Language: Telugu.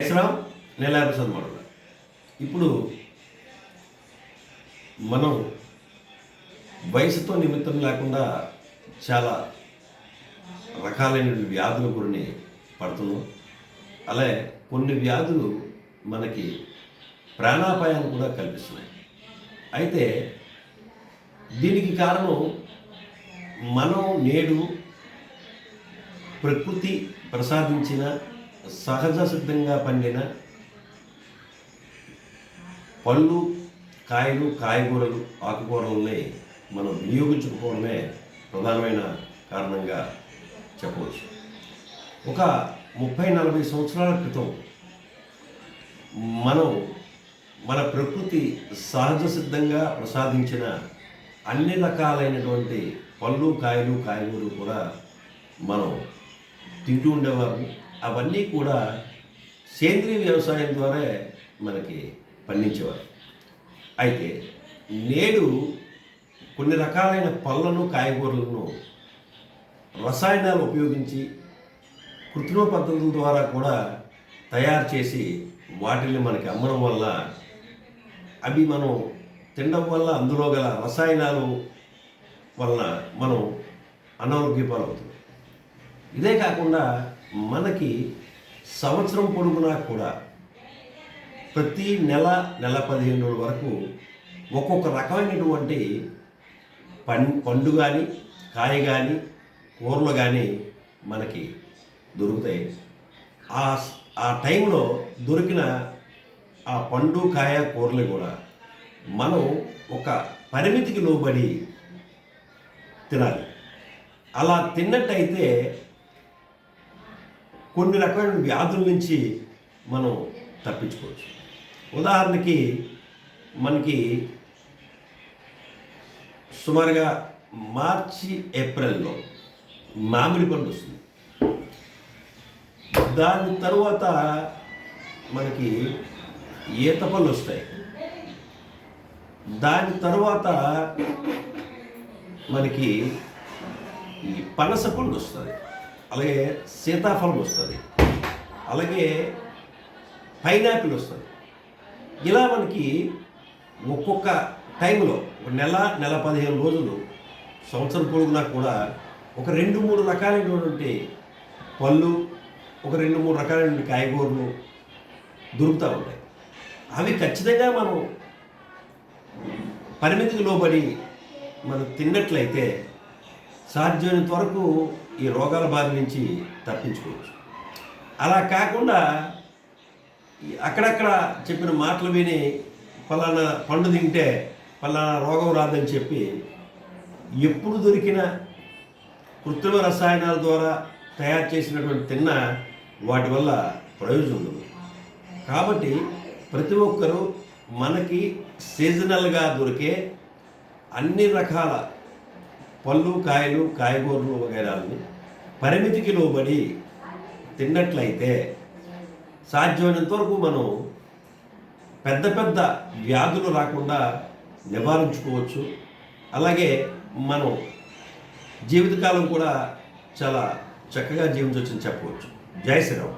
జయశ్రామ్ నేను ప్రసాద్ మోడల్ ఇప్పుడు మనం వయసుతో నిమిత్తం లేకుండా చాలా రకాలైన వ్యాధుల గురిని పడుతున్నాం. అలాగే కొన్ని వ్యాధులు మనకి ప్రాణాపాయాన్ని కూడా కల్పిస్తున్నాయి. అయితే దీనికి కారణం మనం నేడు ప్రకృతి ప్రసాదించిన సహజ సిద్ధంగా పండిన పళ్ళు కాయలు కాయగూరలు ఆకుకూరలని మనం వినియోగించకపోవడమే ప్రధానమైన కారణంగా చెప్పవచ్చు. ఒక ముప్పై నలభై సంవత్సరాల క్రితం మనం మన ప్రకృతి సహజ సిద్ధంగా ప్రసాదించిన అన్ని రకాలైనటువంటి పళ్ళు కాయలు కాయగూరలు కూడా మనం తింటూ ఉండేవారు. అవన్నీ కూడా సేంద్రీయ వ్యవసాయం ద్వారా మనకి పండించేవారు. అయితే నేడు కొన్ని రకాలైన పళ్ళను కాయగూరలను రసాయనాలు ఉపయోగించి కృత్రిమ పద్ధతుల ద్వారా కూడా తయారు చేసి వాటిని మనకి అమ్మడం వల్ల అవి మనం తినడం వల్ల అందులో గల రసాయనాలు వలన మనం అనారోగ్య ఇదే కాకుండా మనకి సంవత్సరం పొడుగునా కూడా ప్రతి నెల నెల పదిహేను రోజుల వరకు ఒక్కొక్క రకమైనటువంటి పం పండు కానీ కాయ కానీ కూరలు కానీ మనకి దొరుకుతాయి. ఆ ఆ టైంలో దొరికిన ఆ పండు కాయ కూరలు కూడా మనం ఒక పరిమితికి లోబడి తినాలి. అలా తిన్నట్టయితే కొన్ని రకమైన వ్యాధుల నుంచి మనం తప్పించుకోవచ్చు. ఉదాహరణకి మనకి సుమారుగా మార్చి ఏప్రిల్లో మామిడి పండు వస్తుంది. దాని తర్వాత మనకి ఈత పళ్ళు వస్తాయి. దాని తర్వాత మనకి ఈ పనస పండు వస్తుంది. అలాగే సీతాఫలం వస్తుంది. అలాగే పైనాపిల్ వస్తుంది. ఇలా మనకి ఒక్కొక్క టైంలో ఒక నెల నెల పదిహేను రోజులు సంవత్సరం పొడుగునా కూడా ఒక రెండు మూడు రకాలైనటువంటి పళ్ళు ఒక రెండు మూడు రకాలైనటువంటి కాయగూరలు దొరుకుతూ ఉంటాయి. అవి ఖచ్చితంగా మనం పరిమితికి లోబడి మనం తిన్నట్లయితే సాధ్యమైనంత వరకు ఈ రోగాల బారి నుంచి తప్పించుకోవచ్చు. అలా కాకుండా అక్కడక్కడ చెప్పిన మాటలు విని ఫలానా పండు తింటే ఫలానా రోగం రాదని చెప్పి ఎప్పుడు దొరికిన కృత్రిమ రసాయనాల ద్వారా తయారు చేసినటువంటి తిన్న వాటి వల్ల ప్రయోజనం ఉండదు. కాబట్టి ప్రతి ఒక్కరూ మనకి సీజనల్గా దొరికే అన్ని రకాల పళ్ళు కాయలు కాయగూరలు వగైరాలని పరిమితికి లోబడి తిన్నట్లయితే సాధ్యమైనంత వరకు మనం పెద్ద పెద్ద వ్యాధులు రాకుండా నివారించుకోవచ్చు. అలాగే మనం జీవితకాలం కూడా చాలా చక్కగా జీవించవచ్చని చెప్పవచ్చు. జై శ్రీరామ్.